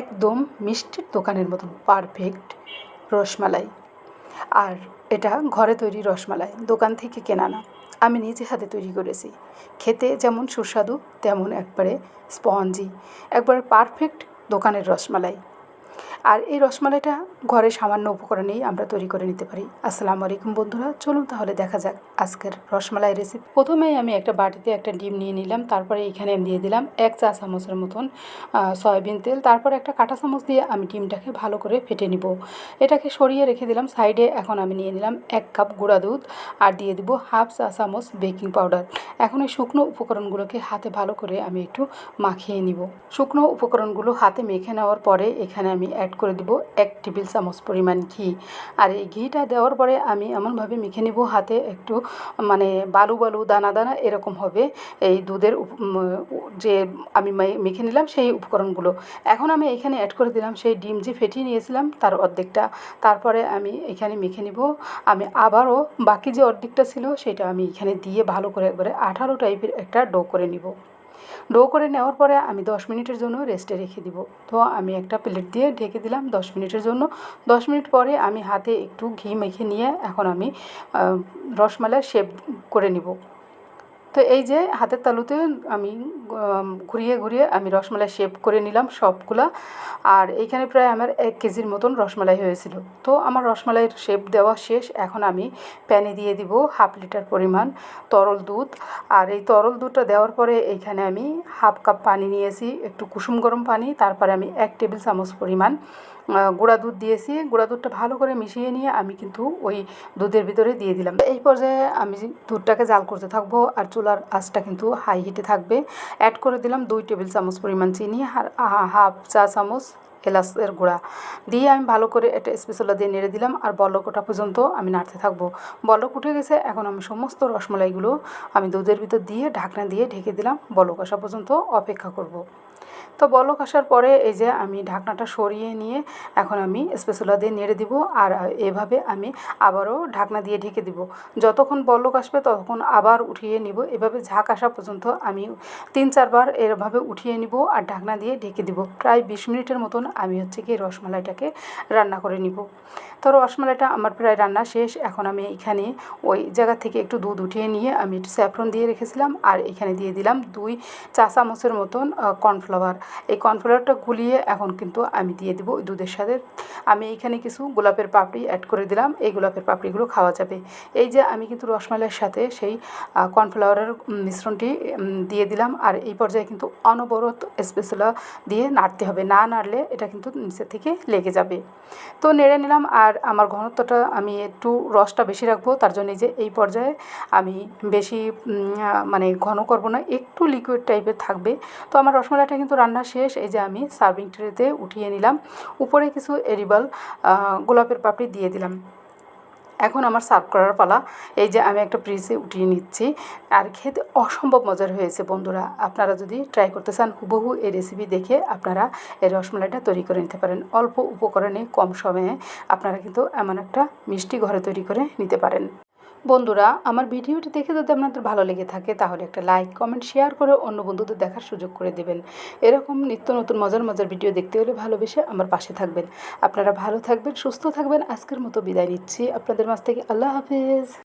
একদম মিষ্টির দোকানের মতন পারফেক্ট রসমালাই। আর এটা ঘরে তৈরি রসমালাই, দোকান থেকে কেনা না। আমি নিজে হাতে তৈরি করেছি। খেতে যেমন সুস্বাদু, তেমন একবারে স্পঞ্জি, একবার পারফেক্ট দোকানের রসমালাই। আর এই রসমালাইটা ঘরে সামান্য উপকরণেই আমরা তৈরি করে নিতে পারি। আসসালামু আলাইকুম বন্ধুরা, চলুন তাহলে দেখা যাক আজকের রসমালাই রেসিপি প্রথমেই আমি একটা বাটিতে একটা ডিম নিয়ে নিলাম, তারপরে এখানে আমি দিয়ে দিলাম এক চা চামচের মতন সয়াবিন তেল, তারপর একটা কাঁটা চামচ দিয়ে আমি ডিমটাকে ভালো করে ফেটে নিব। এটাকে সরিয়ে রেখে দিলাম, সাইডে এখন আমি নিয়ে নিলাম এক কাপ গুঁড়া দুধ আর দিয়ে দিব হাফ চা চামচ বেকিং পাউডার। এখন এই শুকনো উপকরণগুলোকে হাতে ভালো করে আমি একটু মাখিয়ে নিব। শুকনো উপকরণগুলো হাতে মেখে নেওয়ার পরে এখানে আমি অ্যাড করে দিব এক টেবিল চামচ পরিমাণ ঘি। আর এই ঘিটা দেওয়ার পরে আমি এমনভাবে মেখে নিব হাতে একটু মানে বালু বালু দানা দানা এরকম হবে। এই দুধের যে আমি মেখে নিলাম সেই উপকরণগুলো। এখন আমি এখানে অ্যাড করে দিলাম সেই ডিম যে ফেটিয়ে নিয়েছিলাম তার অর্ধেকটা। তারপরে আমি এখানে মেখে নিব। আমি আবারও বাকি যে অর্ধেকটা ছিল সেটা আমি এখানে দিয়ে ভালো করে একবারে আঠালো টাইপের একটা ডো করে নিব। ডো করে নেওয়ার পরে আমি দশ মিনিটের জন্য রেস্টে রেখে দিব। তো আমি একটা প্লেট দিয়ে ঢেকে দিলাম দশ মিনিটের জন্য। দশ মিনিট পরে আমি হাতে একটু ঘি মেখে নিয়ে এখন আমি রসমালাই শেপ করে নিব। তো এই যে হাতের তালুতে আমি ঘুরিয়ে ঘুরিয়ে আমি রসমালাই শেপ করে নিলাম সবগুলা। আর এইখানে প্রায় আমার এক কেজির মতন রসমালাই হয়েছিল। তো আমার রসমালাইয়ের শেপ দেওয়া শেষ। এখন আমি প্যানে দিয়ে দিব হাফ লিটার পরিমাণ তরল দুধ। আর এই তরল দুধটা দেওয়ার পরে এইখানে আমি হাফ কাপ পানি নিয়েছি, একটু কুসুম গরম পানি, তারপরে আমি এক টেবিল চামচ পরিমাণ গুঁড়া দুধ দিয়েছি। গুঁড়া দুধটা ভালো করে মিশিয়ে নিয়ে আমি কিন্তু ওই দুধের ভিতরে দিয়ে দিলাম। এই পর্যায়ে আমি দুধটাকে জাল করতে থাকব আর চুলার আঁচটা কিন্তু হাই হিটে থাকবে। অ্যাড করে দিলাম দুই টেবিল চামচ পরিমাণ চিনি আর হাফ চা চামচ এলাচের গুঁড়া। দিয়ে আমি ভালো করে একটা স্পেশালা দিয়ে নেড়ে দিলাম আর বলক ওঠা পর্যন্ত আমি নাড়তে থাকব। বলক উঠে গেছে, এখন আমি সমস্ত রসমলাইগুলো আমি দুধের ভিতর দিয়ে ঢাকনা দিয়ে ঢেকে দিলাম। বলক আসা পর্যন্ত অপেক্ষা করব। তো বলক আসার পরে এই যে আমি ঢাকনাটা সরিয়ে নিয়ে এখন আমি স্পেশালা দিয়ে নেড়ে দিব আর এভাবে আমি আবারও ঢাকনা দিয়ে ঢেকে দিব। যতক্ষণ বলক আসবে ততক্ষণ আবার উঠিয়ে নিব। এভাবে ঝাঁক আসা পর্যন্ত আমি তিন চারবার এভাবে উঠিয়ে নিব আর ঢাকনা দিয়ে ঢেকে দিব। প্রায় বিশ মিনিটের মতন আমি হচ্ছে কি রসমালাইটাকে রান্না করে নিব। তো রসমালাইটা আমার প্রায় রান্না শেষ। এখন আমি এখানে ওই জায়গা থেকে একটু দুধ উঠিয়ে নিয়ে আমি একটু স্যাফরন দিয়ে রেখেছিলাম আর এখানে দিয়ে দিলাম দুই চা চামচের মতন কর্নফ্লাওয়ার। এই কর্নফ্লাওয়ারটা গুলিয়ে এখন কিন্তু আমি দিয়ে দেবো ওই দুধের সাথে। আমি এইখানে কিছু গোলাপের পাপড়ি অ্যাড করে দিলাম। এই গোলাপের পাপড়িগুলো খাওয়া যাবে। এই যে আমি কিন্তু রসমালাইয়ের সাথে সেই কর্নফ্লাওয়ারের মিশ্রণটি দিয়ে দিলাম। আর এই পর্যায়ে কিন্তু অনবরত স্পেশালা দিয়ে নাড়তে হবে। না নাড়লে এটা কিন্তু নিচে থেকে লেগে যাবে। তো নেড়ে নিলাম। আর আমার ঘনত্বটা আমি একটু রসটা বেশি রাখব। তার জন্য যে এই পর্যায়ে আমি বেশি মানে ঘন করব না। একটু লিকুইড টাইপের থাকবে। তো আমার রসমালাইটা কিন্তু রান্না শেষ, এই যে আমি সার্ভিং ট্রেতে উঠিয়ে নিলাম। উপরে কিছু এরিবাল গোলাপের পাপড়ি দিয়ে দিলাম। এখন আমার সার্ভ করার পালা। এই যে আমি একটা ফ্রিজে উঠিয়ে নিচ্ছি। আর খেতে অসম্ভব মজার হয়েছে বন্ধুরা। আপনারা যদি ট্রাই করতে চান, হুবহু এই রেসিপি দেখে আপনারা এই রসমালাইটা তৈরি করে নিতে পারেন। অল্প উপকরণে, কম সময়ে আপনারা কিন্তু এমন একটা মিষ্টি ঘরে তৈরি করে নিতে পারেন। বন্ধুরা, আমার ভিডিওটি দেখে যদি আপনাদের ভালো লেগে থাকে, তাহলে একটা লাইক, কমেন্ট, শেয়ার করে অন্য বন্ধুদের দেখার সুযোগ করে দেবেন। এরকম নিত্য নতুন মজার মজার ভিডিও দেখতে হলে ভালোবেসে আমার পাশে থাকবেন। আপনারা ভালো থাকবেন, সুস্থ থাকবেন। আজকের মতো বিদায় নিচ্ছি। আপনাদের মাছ থেকে আল্লাহ হাফেজ।